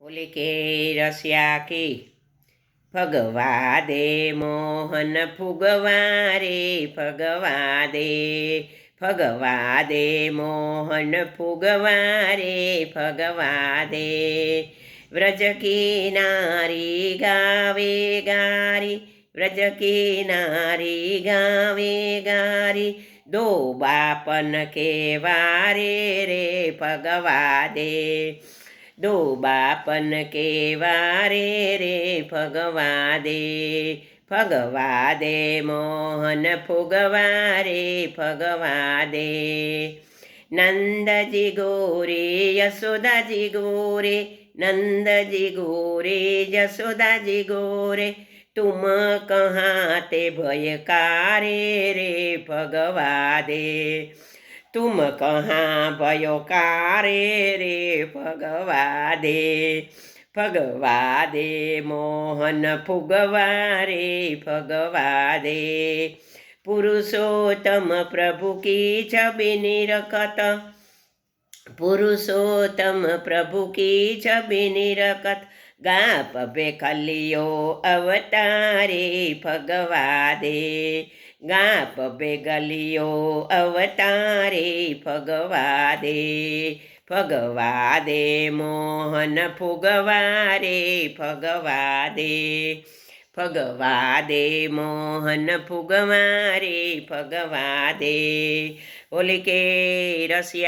ઓલી કે રસ્યા કે, ભગવા દે, મોહન ફુગવા રે, ભગવા દે ભગવા દે, મોહન ફુગવા રે, ભગવા દે. વ્રજ કિનારી ગાવે ગારી, વ્રજ કિનારી ગાવે ગારી દો બાપન કે વારે રે, ભગવા દે. ડોબાપન કેવા રે રે ભગવા દે ભગવા દે મોહન ફુગવા રે ભગવા દે નંદજી ગોરે, યશોદાજી ગોરે, નંદજી ગોરે, યશોદાજી ગોરે, તુમ કહાતે ભયકારે રે ભગવા દે તુમ કહા ભયો કારે રે ભગવા દે ભગવા દે મોહન ફુગવા રે ભગવા દે પુરુષોત્તમ પ્રભુ કી છબીની રકત પુરુષોત્તમ પ્રભુ કી છબીની રકત ગાપ બે ખલિયો અવતારે ભગવા દે ગાપ બેગલિયો અવતારે ભગવા દે ભગવા દે મોહન ફુગવા રે ભગવા દે ભગવા દે મોહન ફુગવા રે ભગવા દે ઓલી કે રસિયા